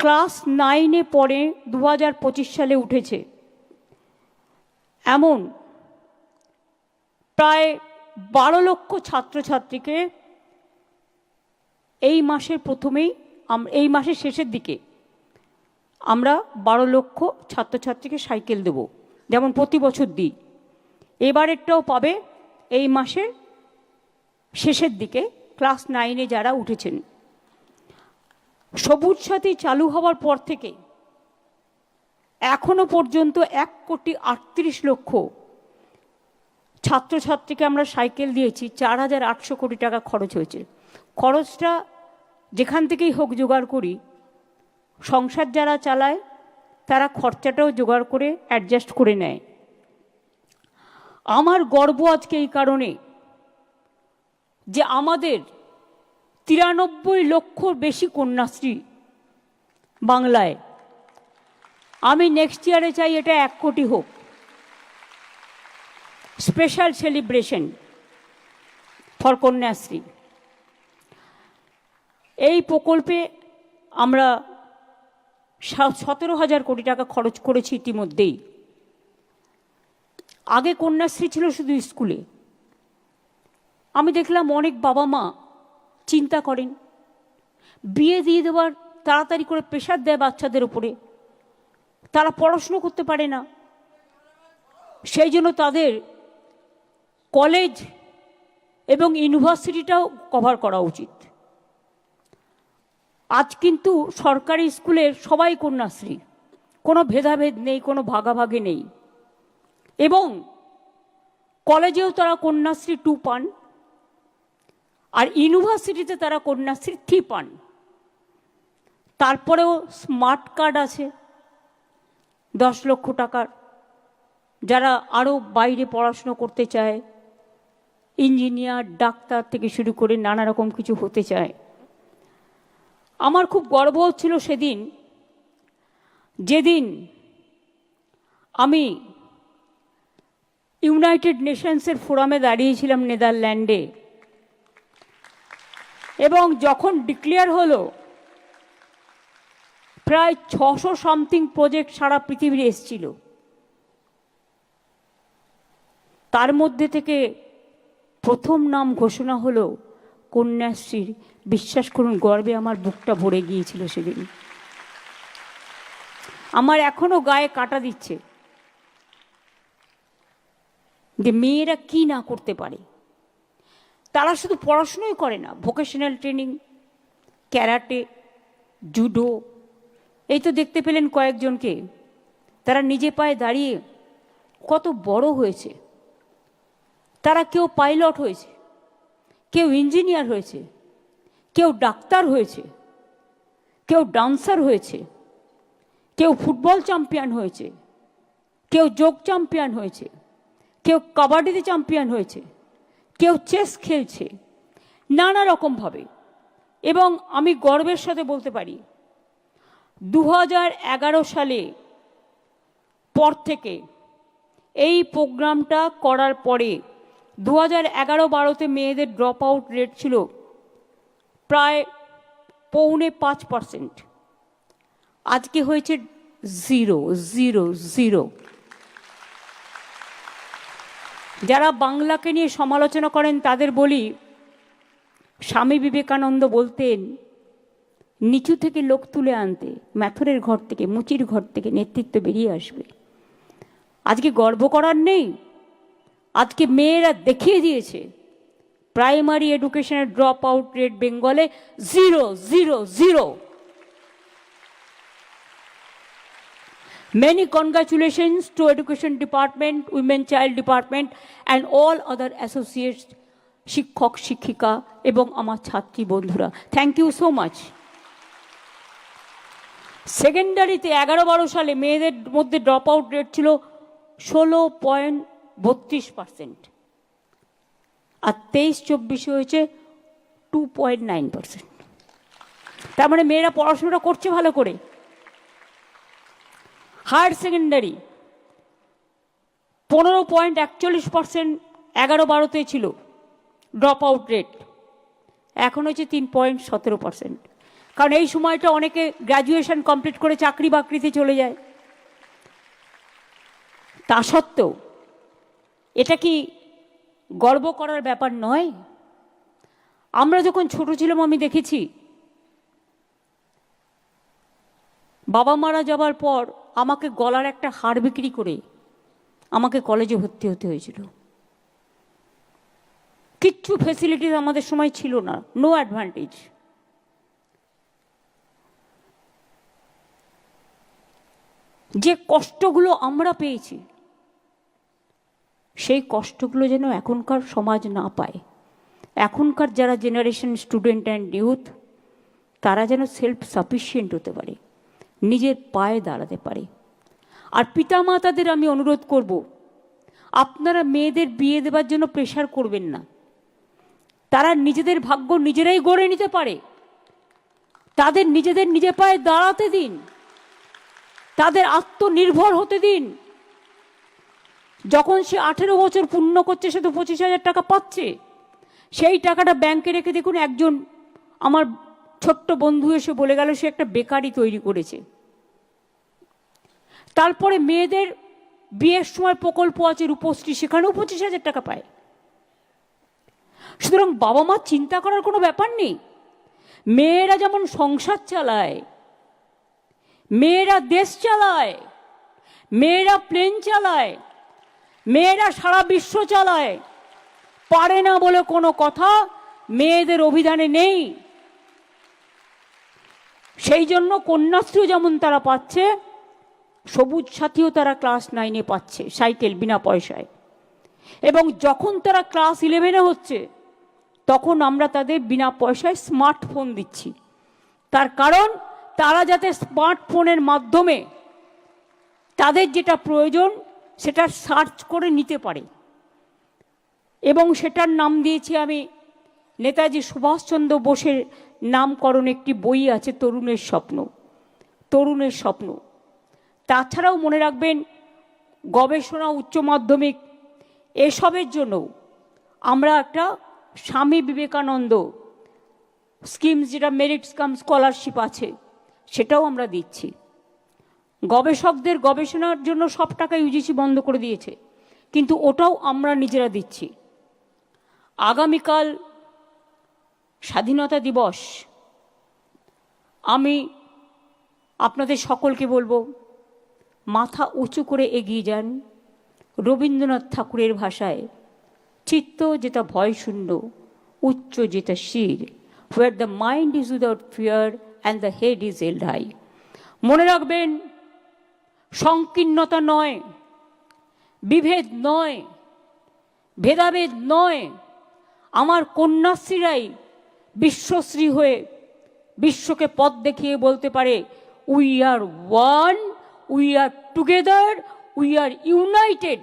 Class নাইনে পড়ে দু হাজার সালে উঠেছে। এমন প্রায় বারো লক্ষ ছাত্রছাত্রীকে এই মাসের প্রথমেই এই মাসের শেষের দিকে আমরা বারো লক্ষ ছাত্রছাত্রীকে সাইকেল দেব। যেমন প্রতি বছর দিই। এবারেরটাও পাবে এই মাসের শেষের দিকে ক্লাস নাইনে যারা উঠেছেন। সবুজ সাথী চালু হওয়ার পর থেকে এখনও পর্যন্ত এক কোটি আটত্রিশ লক্ষ ছাত্রছাত্রীকে আমরা সাইকেল দিয়েছি, চার হাজার আটশো কোটি টাকা খরচ হয়েছে। খরচটা যেখান থেকেই হোক জোগাড় করি, সংসার যারা চালায়, তারা খরচাটাও জোগাড় করে অ্যাডজাস্ট করে নেয়। আমার গর্ব আজকে এই কারণে যে আমাদের তিরানব্বই লক্ষর বেশি কন্যাশ্রী বাংলায়। আমি নেক্সট ইয়ারে চাই এটা এক কোটি হোক। Special celebration for Kanyashree. এই প্রকল্পে আমরা সতেরো হাজার কোটি টাকা খরচ করেছি ইতিমধ্যেই। আগে কন্যাশ্রী ছিল শুধু স্কুলে। আমি দেখলাম অনেক বাবা মা চিন্তা করেন। বিয়ে দিয়ে দেওয়ার তাড়াতাড়ি করে প্রেশার দেয় বাচ্চাদের উপরে। তারা পড়াশুনো করতে পারে না। সেই জন্য তাদের কলেজ এবং ইউনিভার্সিটিটাও কভার করা উচিত। আজ কিন্তু সরকারি স্কুলের সবাই কন্যাশ্রী। কোনো ভেদাভেদ নেই, কোনো ভাগাভাগি নেই। এবং কলেজেও তারা কন্যাশ্রী টু পান। আর ইউনিভার্সিটিতে তারা কন্যাশ্রী থ্রি পান তারপরেও স্মার্ট কার্ড আছে, দশ লক্ষ টাকার। যারা আরও বাইরে পড়াশুনো করতে চায়, ইঞ্জিনিয়ার, ডাক্তার থেকে শুরু করে নানা রকম কিছু হতে চায়। আমার খুব গর্ব হচ্ছিল সেদিন, যেদিন আমি ইউনাইটেড নেশনসের ফোরামে দাঁড়িয়েছিলাম নেদারল্যান্ডে। এবং যখন ডিক্লেয়ার হলো, প্রায় ছশো সামথিং প্রজেক্ট সারা পৃথিবীর এসছিল। তার মধ্যে থেকে প্রথম নাম ঘোষণা হলো কন্যাশ্রীর, বিশ্বাস করুন, গর্বে আমার বুকটা ভরে গিয়েছিল সেদিন। আমার এখনও গায়ে কাটা দিচ্ছে যে মেয়েরা কি না করতে পারে। তারা শুধু পড়াশুনোই করে না ভোকেশনাল ট্রেনিং ক্যারাটে জুডো এই তো দেখতে পেলেন কয়েকজনকে। তারা নিজে পায়ে দাঁড়িয়ে কত বড় হয়েছে। তারা কেউ পাইলট হয়েছে, কেউ ইঞ্জিনিয়ার হয়েছে, কেউ ডাক্তার হয়েছে, কেউ ডান্সার হয়েছে, কেউ ফুটবল চ্যাম্পিয়ন হয়েছে, কেউ যোগ চ্যাম্পিয়ন হয়েছে, কেউ কাবাডিতে চ্যাম্পিয়ন হয়েছে। কেউ চেস খেলছে নানা রকমভাবে এবং আমি গর্বের সাথে বলতে পারি দু সালে পর থেকে এই প্রোগ্রামটা করার পরে দু হাজার এগারো বারোতে মেয়েদের ড্রপ আউট রেট ছিল প্রায় পৌনে পাঁচ পার্সেন্ট আজকে হয়েছে জিরো জিরো জিরো যারা বাংলাকে নিয়ে সমালোচনা করেন, তাদের বলি, স্বামী বিবেকানন্দ বলতেন, নিচু থেকে লোক তুলে আনতে, ম্যাথরের ঘর থেকে, মুচির ঘর থেকে নেতৃত্ব বেরিয়ে আসবে। আজকে গর্ব করার নেই। আজকে মেয়েরা দেখিয়ে দিয়েছে প্রাইমারি এডুকেশনের ড্রপ আউট রেট বেঙ্গলে zero zero zero Many congratulations to Education Department, Women Child Department and all other associates, শিক্ষক শিক্ষিকা এবং আমার ছাত্রী বন্ধুরা। থ্যাংক ইউ সো মাচ সেকেন্ডারিতে এগারো বারো সালে মেয়েদের মধ্যে ড্রপ আউট রেট ছিল ষোলো পয়েন্ট বত্রিশ পার্সেন্ট আর তেইশ চব্বিশে হয়েছে টু পয়েন্ট নাইন পার্সেন্ট তার মানে মেয়েরা পড়াশোনাটা করছে ভালো করে। হায়ার সেকেন্ডারি পনেরো পয়েন্ট একচল্লিশ পার্সেন্ট এগারো বারোতে ছিল ড্রপ আউট রেট। এখন হচ্ছে তিন পয়েন্ট সতেরো পার্সেন্ট। কারণ এই সময়টা অনেকে গ্র্যাজুয়েশন কমপ্লিট করে চাকরি বাকরিতে চলে যায়। তা সত্ত্বেও এটা কি গর্ব করার ব্যাপার নয়? আমরা যখন ছোট ছিলাম, আমি দেখেছি বাবা মারা যাবার পর আমাকে গলার একটা হার বিক্রি করে আমাকে কলেজে ভর্তি হতে হয়েছিল। কিচ্ছু ফেসিলিটিস আমাদের সময় ছিল না নো অ্যাডভান্টেজ যে কষ্টগুলো আমরা পেয়েছি, সেই কষ্টগুলো যেন এখনকার সমাজ না পায়। এখনকার যারা জেনারেশন স্টুডেন্ট অ্যান্ড ইউথ তারা যেন সেলফ সাফিসিয়েন্ট হতে পারে। নিজের পায়ে দাঁড়াতে পারে। আর পিতামাতাদের আমি অনুরোধ করব, আপনারা মেয়েদের বিয়ে দেবার জন্য প্রেশার করবেন না। তারা নিজেদের ভাগ্য নিজেরাই গড়ে নিতে পারে। তাদের নিজেদের নিজে পায়ে দাঁড়াতে দিন। তাদের আত্মনির্ভর হতে দিন। যখন সে আঠেরো বছর পূর্ণ করছে, সে তো পঁচিশ হাজার টাকা পাচ্ছে। সেই টাকাটা ব্যাংকে রেখে দেখুন একজন আমার ছোট্ট বন্ধু এসে বলে গেল, সে একটা বেকারি তৈরি করেছে। তারপরে মেয়েদের বিয়ের সময় প্রকল্প আছে, রূপশ্রী, সেখানেও পঁচিশ হাজার টাকা পায়। সুতরাং বাবা মা চিন্তা করার কোনো ব্যাপার নেই। মেয়েরা যেমন সংসার চালায়, মেয়েরা দেশ চালায়, মেয়েরা প্লেন চালায়, মেয়েরা সারা বিশ্ব চালায়, পারে না বলে কোনো কথা মেয়েদের অভিধানে নেই। সেই জন্য কন্যাশ্রী যেমন তারা পাচ্ছে, সবুজ সাথীও তারা ক্লাস নাইনে পাচ্ছে সাইকেল বিনা পয়সায়। এবং যখন তারা ক্লাস ইলেভেনে হচ্ছে, তখন আমরা তাদের বিনা পয়সায় স্মার্টফোন দিচ্ছি। তার কারণ, তারা যাতে স্মার্টফোনের মাধ্যমে তাদের যেটা প্রয়োজন, সেটা সার্চ করে নিতে পারে। এবং সেটার নাম দিয়েছি আমি নেতাজি সুভাষচন্দ্র বোসের নামকরণ একটি বই আছে, তরুণের স্বপ্ন। তরুণের স্বপ্ন। তাছাড়াও মনে রাখবেন, গবেষণা, উচ্চ মাধ্যমিক, এসবের জন্য আমরা একটা স্বামী বিবেকানন্দ স্কিমস, যেটা মেরিট কাম স্কলারশিপ আছে, সেটাও আমরা দিচ্ছি। গবেষকদের গবেষণার জন্য সব টাকা ইউজিসি বন্ধ করে দিয়েছে, কিন্তু ওটাও আমরা নিজেরা দিচ্ছি। আগামীকাল স্বাধীনতা দিবস। আমি আপনাদের সকলকে বলব, মাথা উঁচু করে এগিয়ে যান। রবীন্দ্রনাথ ঠাকুরের ভাষায়, চিত্ত যেটা ভয় শূন্য, উচ্চ যেটা শির where the mind is without fear and the head is held high মনে রাখবেন, সংকীর্ণতা নয়, বিভেদ নয়, ভেদাভেদ নয়। আমার কন্যাশ্রীরাই বিশ্বশ্রী হয়ে বিশ্বকে পথ দেখিয়ে বলতে পারে we are one we are together we are united